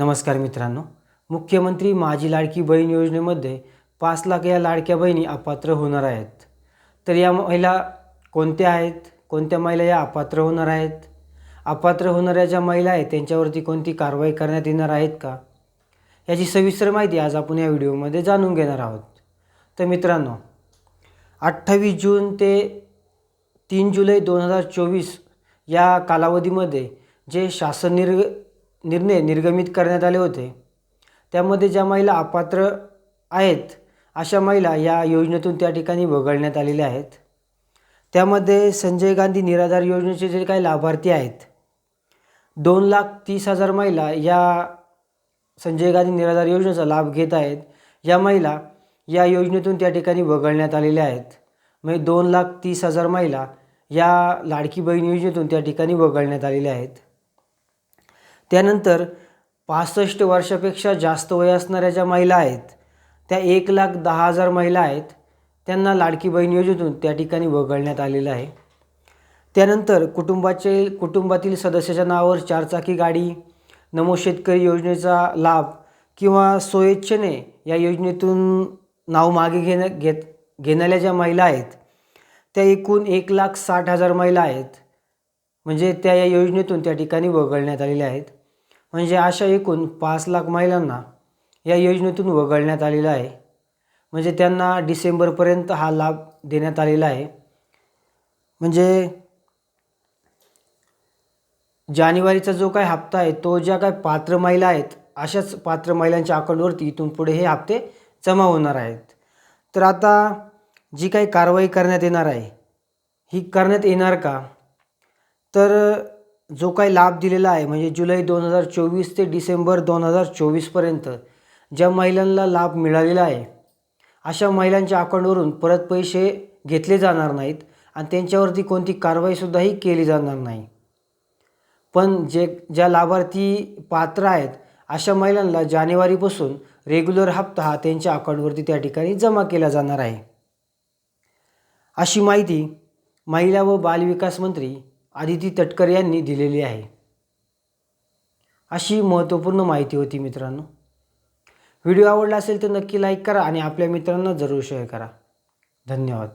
नमस्कार मित्रांनो. मुख्यमंत्री माझी लाडकी बहीण योजनेमध्ये पाच लाख या लाडक्या बहिणी अपात्र होणार आहेत. तर या महिला कोणत्या आहेत? कोणत्या महिला या अपात्र होणार आहेत? अपात्र होणाऱ्या ज्या महिला आहेत त्यांच्यावरती कोणती कारवाई करण्यात येणार आहेत का? याची सविस्तर माहिती आज आपण या व्हिडिओमध्ये जाणून घेणार आहोत. तर मित्रांनो अठ्ठावीस जून ते तीन जुलै दोन हजार चोवीस या कालावधीमध्ये जे शासन निर्ग निर्णय निर्गमित करण्यात आले होते. त्यामध्ये ज्या महिला अपात्र आहेत अशा महिला या योजनेतून त्या ठिकाणी वगळण्यात आलेल्या आहेत. त्यामध्ये संजय गांधी निराधार योजनेचे जे काही लाभार्थी आहेत दोन लाख तीस हजार महिला या संजय गांधी निराधार योजनेचा लाभ घेत आहेत. या महिला या योजनेतून त्या ठिकाणी वगळण्यात आलेल्या आहेत. म्हणजे दोन लाख तीस हजार महिला या लाडकी बहीण योजनेतून त्या ठिकाणी वगळण्यात आलेल्या आहेत. त्यानंतर पासष्ट वर्षापेक्षा जास्त वय असणाऱ्या ज्या महिला आहेत त्या एक लाख दहा हजार महिला आहेत त्यांना लाडकी बहीण योजनेतून त्या ठिकाणी वगळण्यात आलेलं आहे. त्यानंतर कुटुंबाचे कुटुंबातील सदस्याच्या नावावर चारचाकी गाडी नमो शेतकरी योजनेचा लाभ किंवा स्वेच्छेने या योजनेतून नाव मागे घेण्या घेत घेणाऱ्या ज्या महिला आहेत त्या एकूण एक लाख साठ हजार महिला आहेत म्हणजे त्या या योजनेतून त्या ठिकाणी वगळण्यात आलेल्या आहेत. म्हणजे अशा एकूण पाच लाख महिलांना या योजनेतून वगळण्यात आलेला आहे. म्हणजे त्यांना डिसेंबरपर्यंत हा लाभ देण्यात आलेला आहे. म्हणजे जानेवारीचा जो काय हप्ता आहे तो ज्या काय पात्र महिला आहेत अशाच पात्र महिलांच्या अकाउंटवरती इथून पुढे हे हप्ते जमा होणार आहेत. तर आता जी काही कारवाई करण्यात येणार आहे ही करण्यात येणार का? तर जो काही लाभ दिलेला आहे म्हणजे जुलै दोन हजार चोवीस ते डिसेंबर दोन हजार चोवीसपर्यंत ज्या महिलांना लाभ मिळालेला आहे अशा महिलांच्या अकाउंटवरून परत पैसे घेतले जाणार नाहीत आणि त्यांच्यावरती कोणती कारवाईसुद्धाही केली जाणार नाही. पण जे ज्या लाभार्थी पात्र आहेत अशा महिलांना जानेवारीपासून रेग्युलर हप्ता हा त्यांच्या अकाउंटवरती त्या ठिकाणी जमा केला जाणार आहे. अशी माहिती महिला व बालविकास मंत्री आदिती तटकर यांनी दिलेली आहे. अशी महत्त्वपूर्ण माहिती होती मित्रांनो. व्हिडिओ आवडला असेल तर नक्की लाईक करा आणि आपल्या मित्रांना जरूर शेअर करा. धन्यवाद.